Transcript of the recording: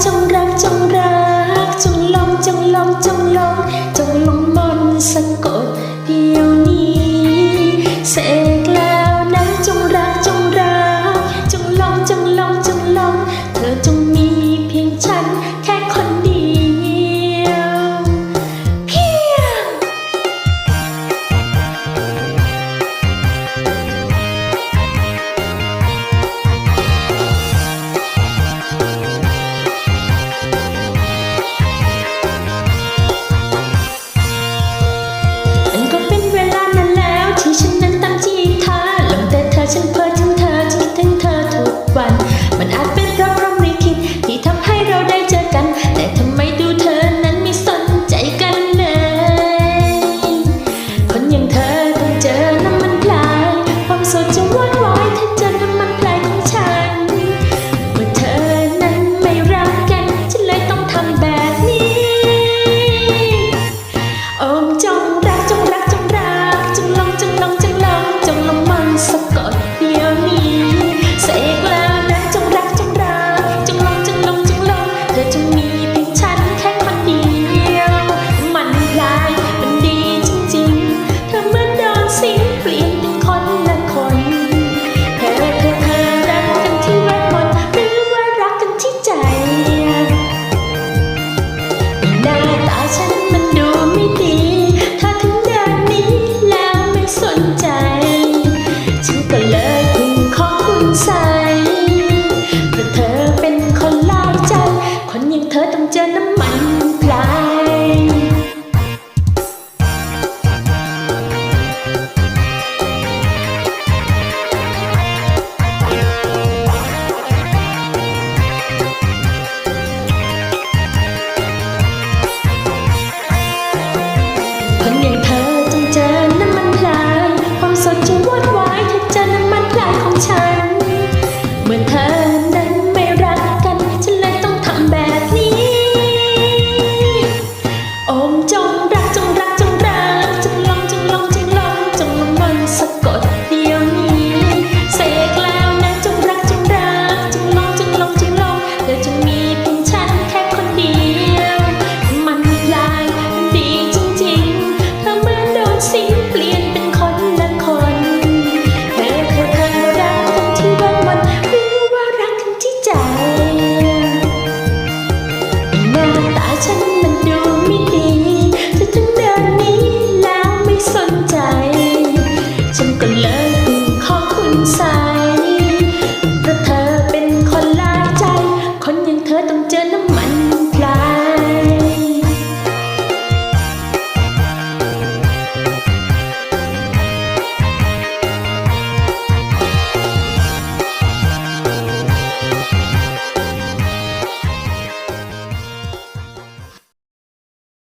trong to เหมือนเธอ ฉันมันดูไม่ดีเธอจึงเดินนี้แล้วไม่สนใจ ฉันก็เลยขอคุณ